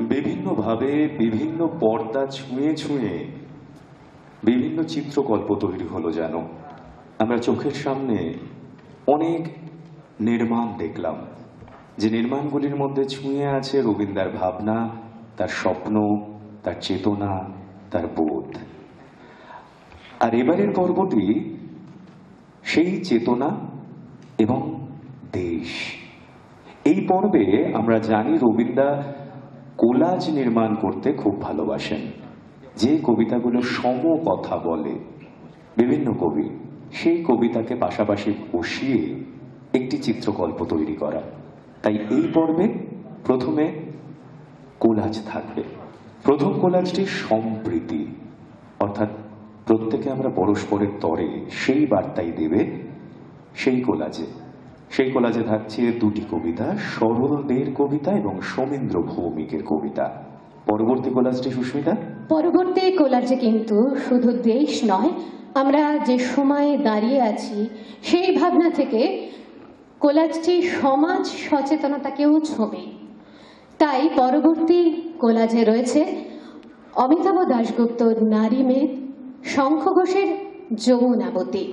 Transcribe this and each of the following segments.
বিভিন্নভাবে বিভিন্ন পর্দা ছুঁয়ে ছুঁয়ে বিভিন্ন চিত্রকল্প তৈরি হলো যেন। আমরা চোখের সামনে অনেক নির্মাণ দেখলাম। যে নির্মাণগুলির মধ্যে ছুঁয়ে আছে রবীন্দ্রার ভাবনা, তার স্বপ্ন, তার চেতনা, তার বোধ। আর এবারের পর্বটি সেই চেতনা এবং দেশ। এই পর্বে আমরা জানি রবীন্দ্রা কোলাজ নির্মাণ করতে খুব ভালোবাসেন। যে কবিতাগুলো সম কথা বলে, বিভিন্ন কবি, সেই কবিতাকে পাশাপাশি বসিয়ে একটি চিত্রকল্প তৈরি করা। তাই এই পর্বে প্রথমে কোলাজ থাকবে। প্রথম কোলাজটি সম্প্রীতি। অর্থাৎ প্রত্যেকে আমরা পরস্পরের তরে সেই বার্তাই দেবে সেই কোলাজে। সেই কোলাজে থাকছে দুটি কবিতা সরলদের কবিতা এবং সোমেন্দ্র ভৌমিকের কবিতা। পরবর্তী কোলাজটি সুস্মিতা? পরবর্তী কোলাজে কিন্তু শুধু দেশ নয়, আমরা যে সময়ে দাঁড়িয়ে আছি, সেই ভাবনা থেকে কোলাজটি সমাজ সচেতনতাকেও ছবি। তাই পরবর্তী কোলাজে রয়েছে অমিতাভ দাশগুপ্ত নারী মেদ শঙ্খ ঘোষের যমুনাবতী।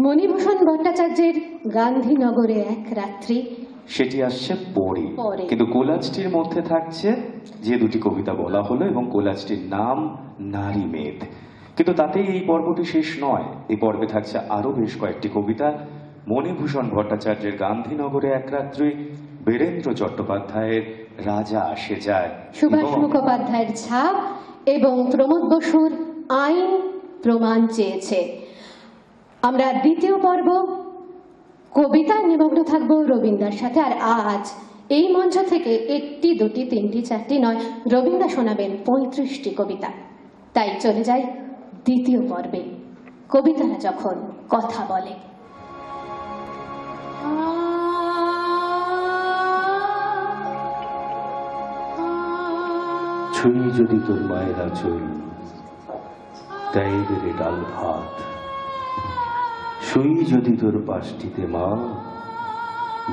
মণিভূষণ ভট্টাচার্যের গান্ধীনগরে এক রাত্রি সেটি আসছে পরে। কিন্তু কোলাজটির মধ্যে থাকছে যে দুটি কবিতা বলা হলো এবং কোলাজটির নাম নারী মেদ। কিন্তু তাতেই এই পর্বটি শেষ নয়। এই পর্বে থাকছে আরও বেশ কয়েকটি কবিতা। মণিভূষণ ভট্টাচার্যের গান্ধীনগরে এক রাত্রি বীরেন্দ্র চট্টোপাধ্যায়ের রাজা আসে যায়। সুভাষ মুখোপাধ্যায়ের ছাপ এবং প্রমোদ বসুর আইন প্রমাণ চেয়েছে। আমরা দ্বিতীয় পর্ব কবিতায় নিমগ্ন থাকব রবীন্দ্রার সাথে। আর আজ এই মঞ্চ থেকে একটি, দুটি, তিনটি, চারটি নয়, রবীন্দ্র শোনাবেন পঁয়ত্রিশটি কবিতা। তাই চলে যাই দ্বিতীয় পর্বে। কবিতারা যখন কথা বলে। ছুঁই যদি তোর মায়ের আচল দেয় ডাল ভাত। শুই যদি তোর পাশটিতে মা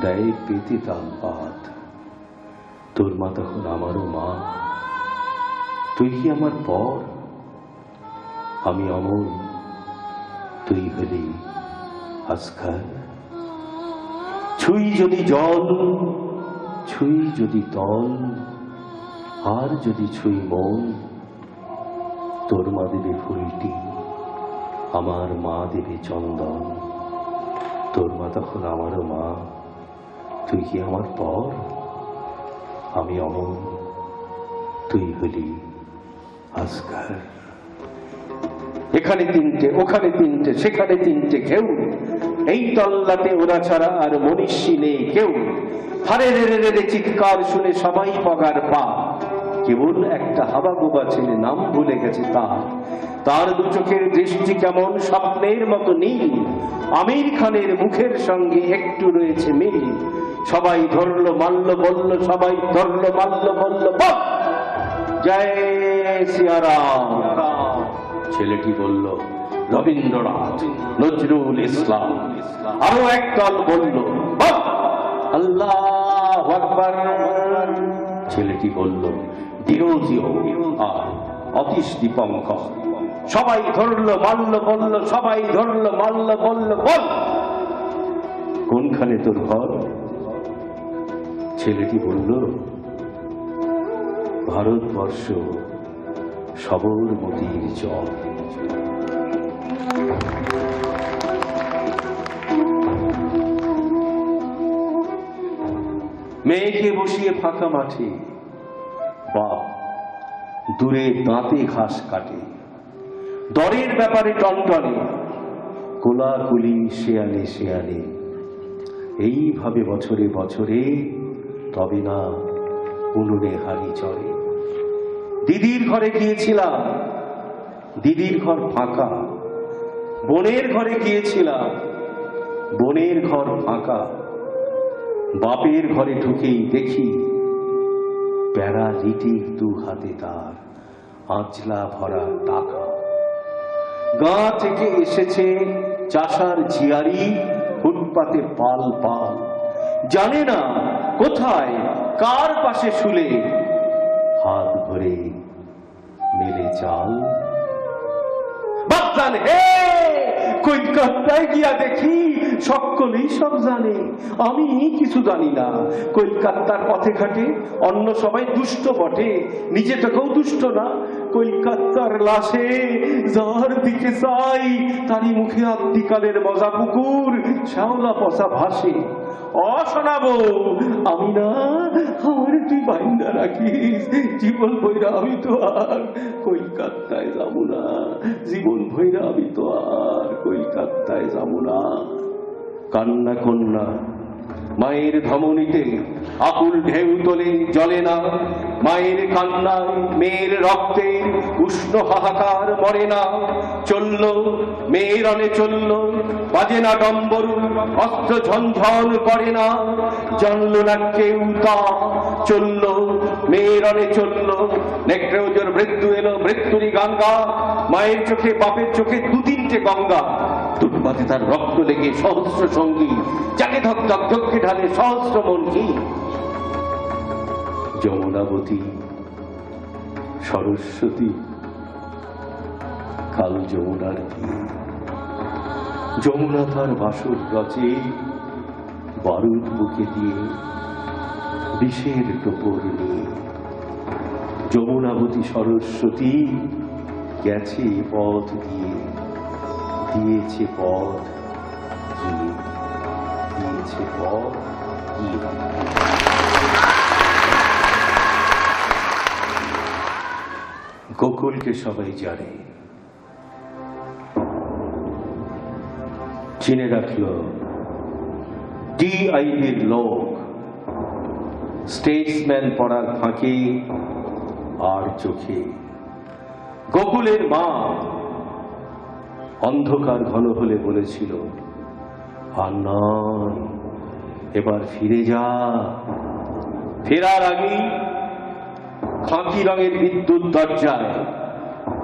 দেয় পেতে তাল পাত। তোর মা তখন আমারও মা। তুই কি আমার পর? আমি অমল তুই হলি আজকাল। ছুঁই যদি জল, ছুঁই যদি তল, আর যদি ছুঁই মন, তোর মা দেবে ফুলটি। আমার মা দেবে চন্দন। তোর মা তখন আমারও মা। তুই কি আমার পর? আমি অমন। তুই হলি আজকার। এখানে তিনটে, ওখানে তিনটে, সেখানে তিনটে কেউ। এই তল্লাতে ওরা ছাড়া আর মনীষী নেই কেউ। হারে রে রে চিৎকার শুনে সবাই পগার পা। কেবল একটা হাবা গোবা ছেলে নাম ভুলে গেছে তার। তার দু চোখের দৃষ্টি কেমন স্বপ্নের মতো নীল। আমির খানের মুখের সঙ্গে একটু রয়েছে মিল। সবাই ধরলো মাল্য বলল, সবাই ধরলো মাল্য বলল জয় সিয়ারাম। ছেলেটি বলল, রবীন্দ্রনাথ, নজরুল ইসলাম। আরও একদল বলল আল্লাহ ছেলেটি বলল ডিরোজিও আর অতীশ দীপঙ্কর। সবাই ধরল মাল্য বলল, সবাই ধরল মাল্য বলল, বল। কোনখানে তোর ঘর? ছেলেটি বলল, ভারতবর্ষ সবরমতির জল। মেয়েকে বসিয়ে ফাঁকা মাঠে বাপ দূরে দাঁতে ঘাস কাটে। দরের ব্যাপারে টনটনে। কোলাকুলি, শেয়ালে শেয়ালে। এইভাবে বছরে বছরে, তবে না, উনুনে হাড়ি চড়ে। দিদির ঘরে গিয়েছিলাম। দিদির ঘর ফাঁকা। বোনের ঘরে গিয়েছিলাম। বোনের ঘর ফাঁকা। বাপের ঘরে ঢুকেই দেখি, প্যারা লিটি দু হাতে তার, আঁচলা ভরা টাকা। গা থেকে এসেছে চাষার ঝিয়ারি, ফুটপাতে পাল পাল। জানে না কোথায়, কার পাশে শুলে হাত ভরে মেলে চাল। হে কলকাতায় গিয়া দেখি সকলেই সব জানে। আমি কিছু জানি না। কলকাতার পথে ঘাটে অন্য সবাই দুষ্ট বটে। নিজে তো দুষ্ট না। কলকাতার লাশে যার দিকে চাই, তারই মুখে আত্মিকালের মজা পুকুর, শ্যাওলা পচা ভাসে। অশোনাবো আমি না আমার তুই বাইন্দা রাখিস। জীবন ভৈরা আমি তো আর। কলকাতায় যাব না। জীবন ভৈরা আমি তো আর। কলকাতায় যাব না। কান্না কন্যা মায়ের ধমনীতে আকুল ঢেউ তোলে জলে না। মায়ের কান্নায় মেয়ের রক্তে উষ্ণ হাহাকার মরে না। চলল, মেয়ের অনে চলল, বাজে না ডম্বরু, অস্ত্র ঝনঝন করে না। জানল না কেউ তা। চলল, মেয়ের অনে চলল নেকড়ে ওজোর মৃত্যু এলো, মৃত্যুরই গঙ্গা। মায়ের চোখে বাপের চোখে দু তিনটে গঙ্গা। দুর্বাতে তার রক্ত লেগে সহস্র সঙ্গী, যাকে ধক ধক ঢালে সহস্র মন যমুনাবতী, সরস্বতী, কাল যমুনার তীর। যমুনা তার বাসর রচে, বারুদ বুকে দিয়ে বিষের টোপর নিয়ে। যমুনাবতী, সরস্বতী, গেছে পথ দিয়ে। দিয়েছে পথ দিয়েছে পথ গোকুলকে সবাই জানে চিনে রাখল ডিআইবির লোক স্টেটসম্যান পড়ার ফাঁকে আর চোখে গোকুলের মা অন্ধকার ঘন হলে বলেছিল আর এবার ফিরে যা। ফেরার আগেই খাঁকি রঙের বিদ্যুৎ দরজায়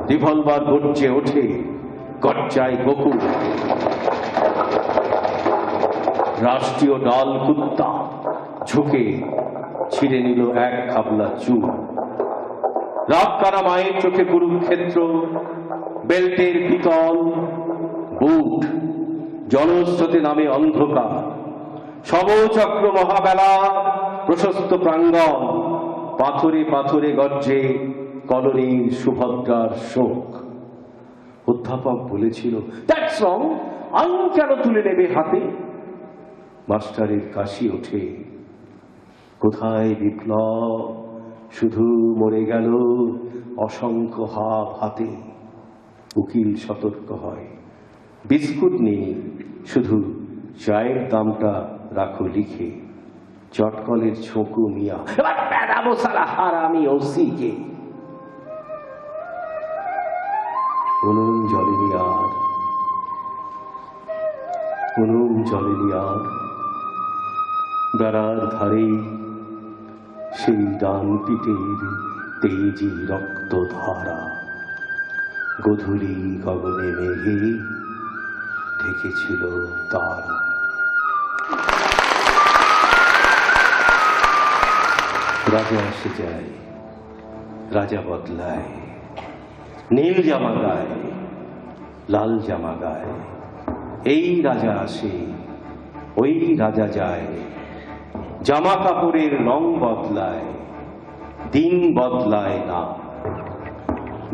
রিভলভার গর্জে ওঠে গর্জায় গোকুল রাষ্ট্রীয় ডাল কুত্তা ঝুঁকে ছিঁড়ে নিল এক খাবলা চুল। রাত কারা মায়ের চোখে কুরুক্ষেত্র বেল্টের পিতল, বুট জনস্রোতে নামে অন্ধকার। সমচক্র মহাবেলা, প্রশস্ত প্রাঙ্গণ, পাথরে পাথরে গর্জে কলোনির সুভদ্রার শোক। অধ্যাপক বলেছিল দ্যাটস রং কেন তুলে নেবে হাতে? মাস্টারের কাশি ওঠে। কোথায় বিপ্লব? শুধু মরে গেল অসংখ্য হাত হাতে। উকিল সতর্ক হয়। বিস্কুট নিয়ে শুধু চায়ের দামটা রাখো লিখে। চটকলের ছোকু মিয়া হারামি ওসিকে। ধারে সেই ডান পিঠের তেজি রক্ত ধারা গধূলি গগনে মেঘে ঢেকেছিল তারা। রাজা এসে যায়, রাজা বদলায়। নীল জামা গায়, লাল জামা গায়। এই রাজা আসে, ওই রাজা যায়। জামা কাপড়ের রং বদলায়, দিন বদলায় না।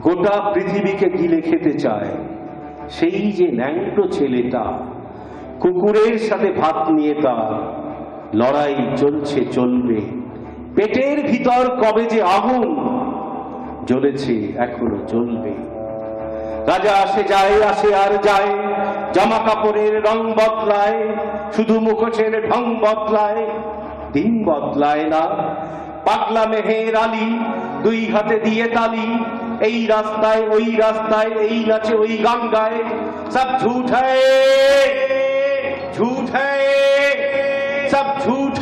গোটা পৃথিবীকে গিলে খেতে চায়। সেই যে ন্যাংটো ছেলেটা, কুকুরের সাথে ভাত নিয়ে তার লড়াই চলছে, চলবে। পেটের ভিতর কবে যে আগুন জ্বলেছে, এখনও চলবে। রাজা আসে যায়, আসে আর যায়, জামা কাপড়ের রং বদলায়, শুধু মুখোশের ঢং বদলায়। দিন বদলায় না, পাগলা মেহের আলী দুই হাতে দিয়ে তালি এই রাস্তায়, ওই রাস্তায়, এই নাচে, ওই গান গায় সব ঝুঠ। ঝুঠ, সব ঝুঠ।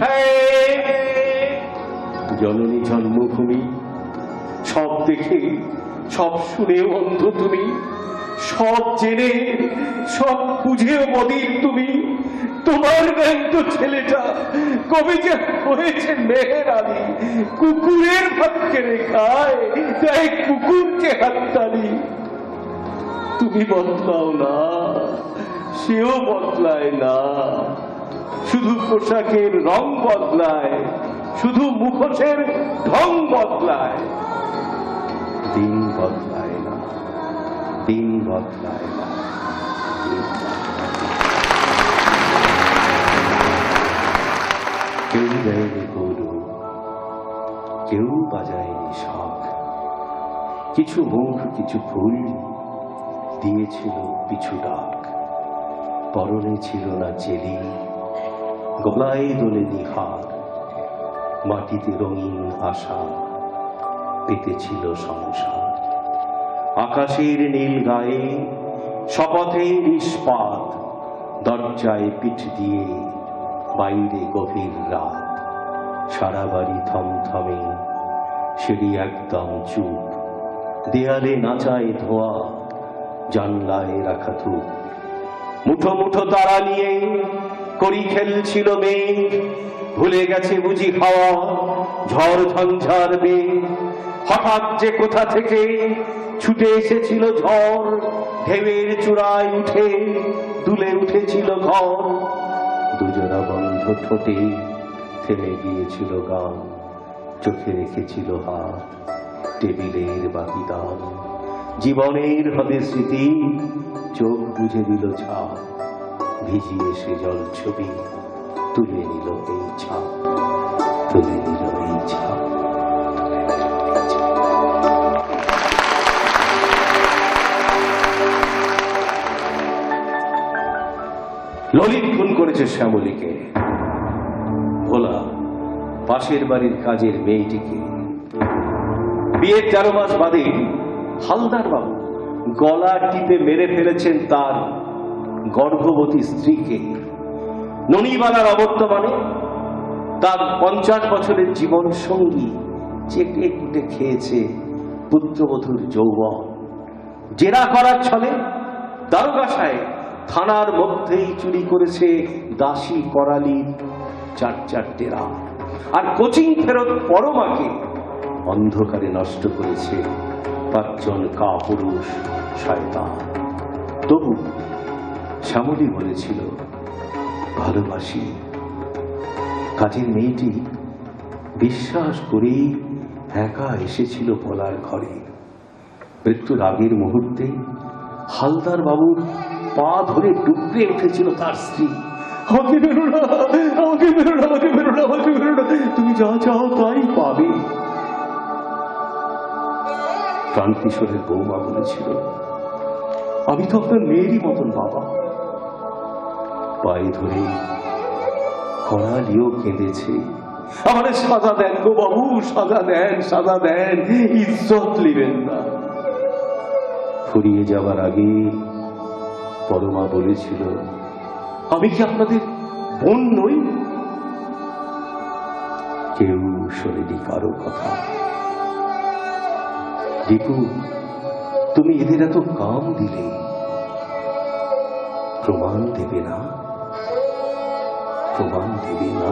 জননী জন্মভূমি, সব দেখে, সব শুনে অন্ধ তুমি, সব জেনে, সব বুঝেও বদির তুমি। তোমার ন্যাংট ছেলেটা কবে যে হয়েছে মেহের আলী। কুকুরের ভাত কেড়ে খায় খায় কুকুরকে হাততালি। তুমি বদলাও না, সেও বদলায় না। শুধু পোশাকের রং বদলায়, শুধু মুখোশের ঢং বদলায়। দিন বদলায় না, দিন বদলায় কেউ দেয়নি গরু, কেউ বাজায়নি শখ। কিছু মুখ, কিছু ফুল দিয়েছিল পিছু ডাক, পরনে ছিল না চেলি, গলায় দোলেনি হার মাটিতে রঙিন আশা পেতেছিল সংসার। আকাশের নীল গায়ে, শপথের ইস্পাত দরজায় পিঠ দিয়ে বাইরে গভীর রাত। সারা বাড়ি থমথমে, সিঁড়ি একদম চুপ। দেয়ালে নাচায় ধোয়া, জানলায় রাখা ধূপ। মুঠো মুঠো তারা নিয়ে করি খেলছিল মেঘ। ভুলে গেছে বুঝি খাওয়া ঝড় ঝঞ্ঝার বেগ। হঠাৎ যে কোথা থেকে ছুটে এসেছিল ঝড়, ঢেউয়ের চূড়ায় উঠে দুলে উঠেছিল ঘর। দুজনা বন্ধ ঠোঁটে থেমে গিয়েছিল গান। চোখে রেখেছিল হাত। টেবিলের বাকি দান জীবনের হবে স্মৃতি, চোখ বুঝে দিল ছাপ। ভিজিয়ে সে জল ছবি তুলে নিল এই ছাপ। তুলে নিল এই ছাপ। ললিত খুন করেছে শ্যামলীকে। ভোলা, পাশের বাড়ির কাজের মেয়েটিকে। বিয়ের তেরো মাস বাদে হালদার বাবু গলা টিপে মেরে ফেলেছেন তার গর্ভবতী স্ত্রীকে। ননিবালার অবর্তমানে তার পঞ্চাশ বছরের জীবন সঙ্গী চেটে কুটে খেয়েছে পুত্রবধূর যৌবন। জেরা করার ছলে দারোগা সাহেব থানার মধ্যেই চুরি করেছে দাসী করালি চার চারটে রাত। আর কোচিং ফেরত পরমাকে অন্ধকারে নষ্ট করেছে পাঁচজন কা পুরুষ শয়তান। তবু শ্যামলী বলেছিল, ভালোবাসি। কাজের মেয়েটি বিশ্বাস করেই একা এসেছিল বলার ঘরে। মৃত্যুর আগের মুহূর্তে হালদার বাবুর পা ধরে ডুবতে উঠেছিল তার স্ত্রী। আমাকে বেরো না আমাকে বেরো না আমাকে বেরো না আমাকে তুমি যা চাও তাই পাবে। প্রান্তিশ্বরের বৌমা বলেছিল, আমি তো আপনার মেয়েরই মতন বাবা। পায়ে ধরে কড়ালিও কেঁদেছে আমারে সাজা দেন গো বাবু, সাজা দেন সাজা দেন, ইজ্জত নেবেন না। ফুরিয়ে যাবার আগে পরমা বলেছিল, আমি কি আপনাদের বোন নই? কেউ শোনেনি কারও কথা। দীপু, তুমি এদের এত কাম দিলে, প্রমাণ দেবে না? প্রমাণ দেবে না?